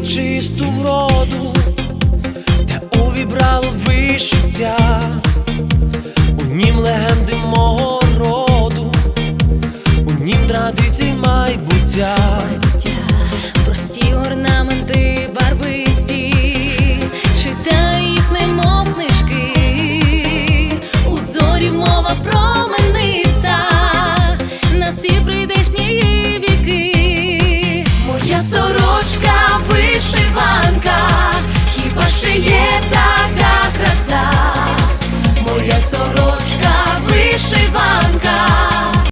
Чисту вроду, те увібрало вишиття, у нім легенди мого роду, у нім традицій майбуття.